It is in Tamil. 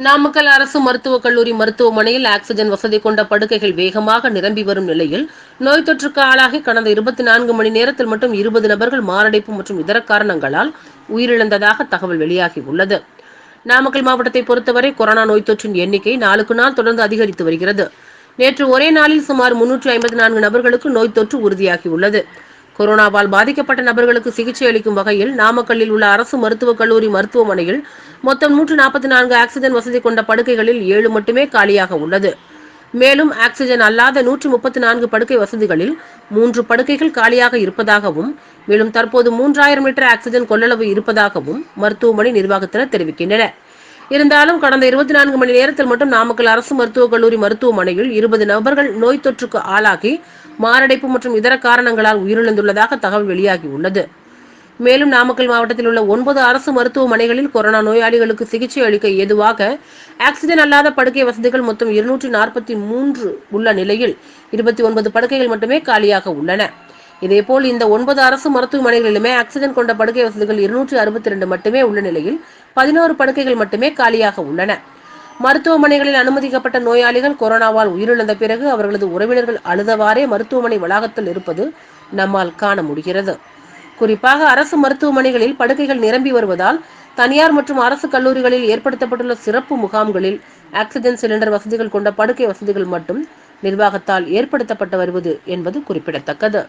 நாமக்கல் அரசு மருத்துவக் கல்லூரி மருத்துவமனையில் ஆக்சிஜன் வசதி கொண்ட படுக்கைகள் வேகமாக நிரம்பி வரும் நிலையில் நோய் தொற்றுக்கு ஆளாகி கடந்த இருபத்தி நான்கு மணி நேரத்தில் மட்டும் இருபது நபர்கள் மாரடைப்பு மற்றும் இதர காரணங்களால் உயிரிழந்ததாக தகவல் வெளியாகியுள்ளது நாமக்கல் மாவட்டத்தை பொறுத்தவரை கொரோனா நோய் தொற்றின் எண்ணிக்கை நாளுக்கு நாள் தொடர்ந்து அதிகரித்து வருகிறது. நேற்று ஒரே நாளில் சுமார் முன்னூற்று ஐம்பத்தி நான்கு நபர்களுக்கு நோய் தொற்று உறுதியாகியுள்ளது கொரோனாவால் பாதிக்கப்பட்ட நபர்களுக்கு சிகிச்சை அளிக்கும் வகையில் நாமக்கல்லில் உள்ள அரசு மருத்துவக் கல்லூரி மருத்துவமனையில் மொத்தம் நூற்று நாற்பத்தி நான்கு ஆக்சிஜன் வசதி கொண்ட படுக்கைகளில் ஏழு மட்டுமே காலியாக உள்ளது. மேலும் ஆக்சிஜன் அல்லாத நூற்று முப்பத்தி நான்கு படுக்கை வசதிகளில் மூன்று படுக்கைகள் காலியாக இருப்பதாகவும் மேலும் தற்போது மூன்றாயிரம் லிட்டர் ஆக்சிஜன் கொள்ளளவு இருப்பதாகவும் மருத்துவமனை நிர்வாகத்தினர் தெரிவிக்கின்றனர். இருந்தாலும் கடந்த இருபத்தி நான்கு மணி நேரத்தில் மட்டும் நாமக்கல் அரசு மருத்துவக் கல்லூரி மருத்துவமனையில் இருபது நபர்கள் நோய் தொற்றுக்கு ஆளாகி மாரடைப்பு மற்றும் இதர காரணங்களால் உயிரிழந்துள்ளதாக தகவல் வெளியாகியுள்ளது மேலும் நாமக்கல் மாவட்டத்தில் உள்ள ஒன்பது அரசு மருத்துவமனைகளில் கொரோனா நோயாளிகளுக்கு சிகிச்சை அளிக்க ஏதுவாக ஆக்சிஜன் அல்லாத படுக்கை வசதிகள் மொத்தம் இருநூற்றி நாற்பத்தி மூன்று உள்ள நிலையில் இருபத்தி ஒன்பது படுக்கைகள் மட்டுமே காலியாக உள்ளன. இதேபோல் இந்த ஒன்பது அரசு மருத்துவமனைகளிலுமே ஆக்சிஜன் கொண்ட படுக்கை வசதிகள் இருநூற்றி அறுபத்தி ரெண்டு மட்டுமே உள்ள நிலையில் பதினோரு படுக்கைகள் மட்டுமே காலியாக உள்ளன. மருத்துவமனைகளில் அனுமதிக்கப்பட்ட நோயாளிகள் கொரோனாவால் உயிரிழந்த பிறகு அவர்களது உறவினர்கள் அழுதவாறே மருத்துவமனை வளாகத்தில் இருப்பது நம்மால் காண முடிகிறது. குறிப்பாக அரசு மருத்துவமனைகளில் படுக்கைகள் நிரம்பி வருவதால் தனியார் மற்றும் அரசு கல்லூரிகளில் ஏற்படுத்தப்பட்டுள்ள சிறப்பு முகாம்களில் ஆக்சிஜன் சிலிண்டர் வசதிகள் கொண்ட படுக்கை வசதிகள் மட்டும் நிர்வாகத்தால் ஏற்படுத்தப்பட்டு வருவது என்பது குறிப்பிடத்தக்கது.